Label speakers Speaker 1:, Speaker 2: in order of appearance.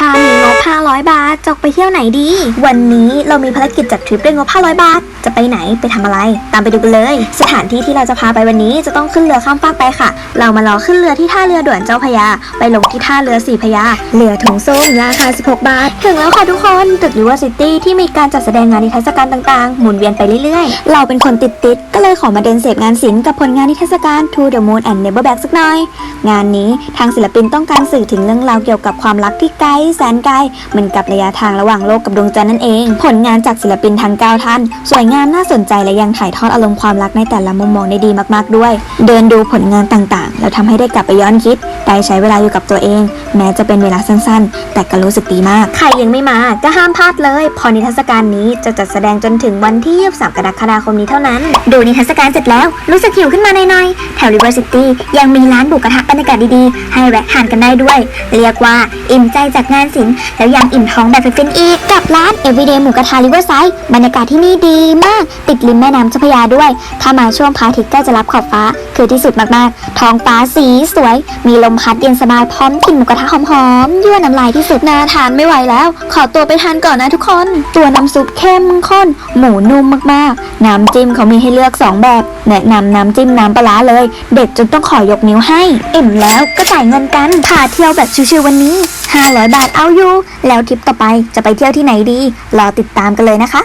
Speaker 1: ถ้ามีงบ 500 บาทจอกไปเที่ยวไหนดี วันนี้เรามีภารกิจจัดทริปด้วยงบ 500 บาท จะไปไหนไปทำอะไร ตามไปดูกันเลย สถานที่ที่เราจะพาไปวันนี้จะต้องขึ้นเรือข้ามฟากไปค่ะ เรามารอขึ้นเรือที่ท่าเรือด่วนเจ้าพยา ไปลงที่ท่าเรือสี่พยา เรือถุงส้มราคา 16 บาท ถึงแล้วค่ะทุกคนตึกริเวอร์ซิตี้ที่มีการจัดแสดงงานนิทรรศการต่างๆ หมุนเวียนไปเรื่อยๆ เราเป็นคนติดติดก็เลยขอมาเดินเสพงานศิลป์กับผลงานนิทรรศการ To the Moon and Never Back สักหน่อย งานนี้ทางศิลปินต้องการสื่อถึงเรื่องราวเกี่ยวกับความรักที่ไกลแสนไกลเหมือนกับระยะทางระหว่างโลกกับดวงจันทร์นั่นเอง ผลงานจากศิลปินทั้ง 9 ท่าน สวยงามน่าสนใจและยังถ่ายทอดอารมณ์ความรักในแต่ละมุมมองได้ดีมากๆด้วย เดินดูผลงานต่างๆ แล้วทำให้ได้กลับไปย้อนคิด ได้ใช้เวลาอยู่กับตัวเอง แม้จะเป็นเวลาสั้นๆ แต่ก็รู้สึกดีมาก ใครยังไม่มาก็ห้ามพลาดเลยเพอนิทรรศการนี้จะจัดแสดงจนถึงวันที่ 23 กรกฎาคมนี้เท่านั้น ดูนิทรรศการเสร็จแล้ว รู้สึกหิวขึ้นมาหน่อยๆ แถว River City ยังมีร้านบุกกระทะบรรยากาศดีๆ ให้แวะทานกันได้ด้วย เรียกว่าอิ่มใจจากงานศิลป์แล้วยังอิ่มท้องแบบฟินๆอีกกับร้าน Everyday หมูกระทะ Riverside บรรยากาศที่นี่ดีมาก ติดริมแม่น้ำเจ้าพระยาด้วย ถ้ามาช่วงพระอาทิตย์ใกล้จะรับขอบฟ้า คือที่สุดมากๆ ท้องฟ้าสีสวย มีลมพัดเย็นสบายพร้อมกลิ่นหมูกระทะหอมๆยั่วน้ำลายที่สุดน่าทานไม่ไหวแล้ว ขอตัวไปทานก่อนนะทุกคน ตัวน้ำซุปเข้มข้น หมูนุ่มมากๆ น้ำจิ้มเขามีให้เลือก 2 แบบ แนะนำน้ำจิ้มน้ำปลาร้าเลย เด็ดจนต้องขอยกนิ้วให้อิ่มแล้วก็จ่ายเงินกันพาเที่ยวแบบชิวๆวันนี้ 500 บาทเอาอยู่ แล้วทริปต่อไปจะไปเที่ยวที่ไหนดีรอติดตามกันเลยนะคะ